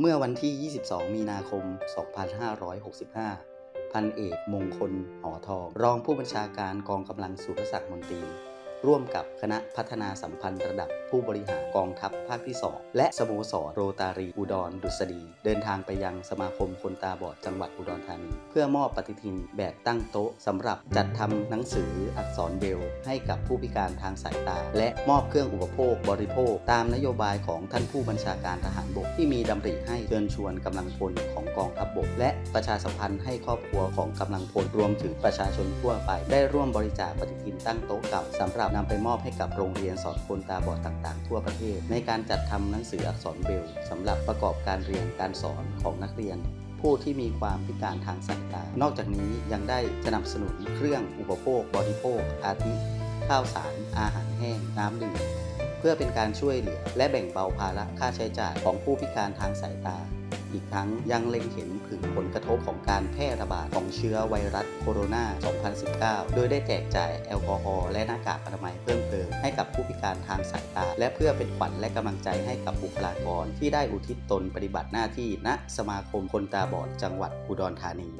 เมื่อวันที่ 22 มีนาคม 2565 พันเอกมงคล หอทอง รองผู้บัญชาการกองกำลังสุรศักดิ์มนตรี ร่วมกับคณะพัฒนาสัมพันธ์ระดับผู้บริหารกองทัพภาคที่ 2 และสโมสรโรตารีอุดรดุษฎีเดินทางไปยังสมาคมคนตาบอดจังหวัดอุดรธานี เพื่อมอบปฏิทินแบบตั้งโต๊ะสำหรับจัดทำหนังสืออักษรเบลให้กับผู้พิการทางสายตา และมอบเครื่องอุปโภคบริโภค ตามนโยบายของท่านผู้บัญชาการทหารบกที่มีดำริให้เชิญชวนกำลังพลของกองทัพบก และประชาสัมพันธ์ให้ครอบครัวของกำลังพลรวมถึงประชาชนทั่วไป ได้ร่วมบริจาคปฏิทินตั้งโต๊ะเก่าสำหรับนำไปมอบให้กับโรงเรียนสอนคนตาบอดต่างๆ ทั่วประเทศ ในการจัดทำหนังสืออักษรเบรลสำหรับประกอบการเรียนการสอนของนักเรียน ผู้ที่มีความพิการทางสายตา นอกจากนี้ยังได้สนับสนุนเครื่องอุปโภคบริโภค อาทิข้าวสาร อาหารแห้ง น้ำดื่มเพื่อเป็นการช่วยเหลือและแบ่งเบาภาระค่าใช้จ่ายของผู้พิการทางสายตา อีกทั้งยังเล็งเห็นถึงผลกระทบของการแพร่ระบาดของเชื้อไวรัสโคโรนา 2019 โดยได้แจกจ่ายแอลกอฮอล์และหน้ากากอนามัยเพิ่มเติมให้กับผู้พิการทางสายตา และเพื่อเป็นขวัญและกำลังใจให้กับบุคลากร ที่ได้อุทิศตนปฏิบัติหน้าที่ณสมาคมคนตาบอดจังหวัดอุดรธานี